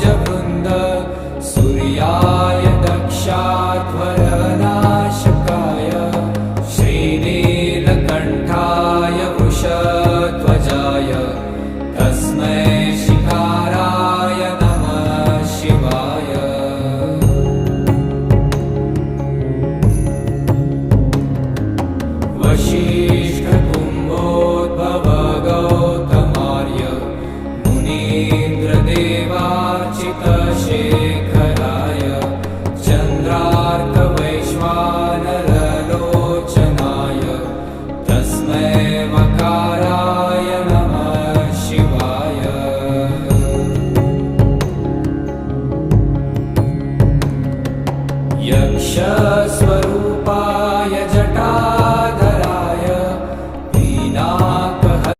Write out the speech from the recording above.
ज सूर्याय दक्षा त्वरनाशकाय श्रीनेन तस्मै शिखाराय नमः शिवाय। वशी शेखराय चन्द्रार्तवैश्वानरोचमाय तस्मै मकाराय नमः शिवाय। यक्षस्वरूप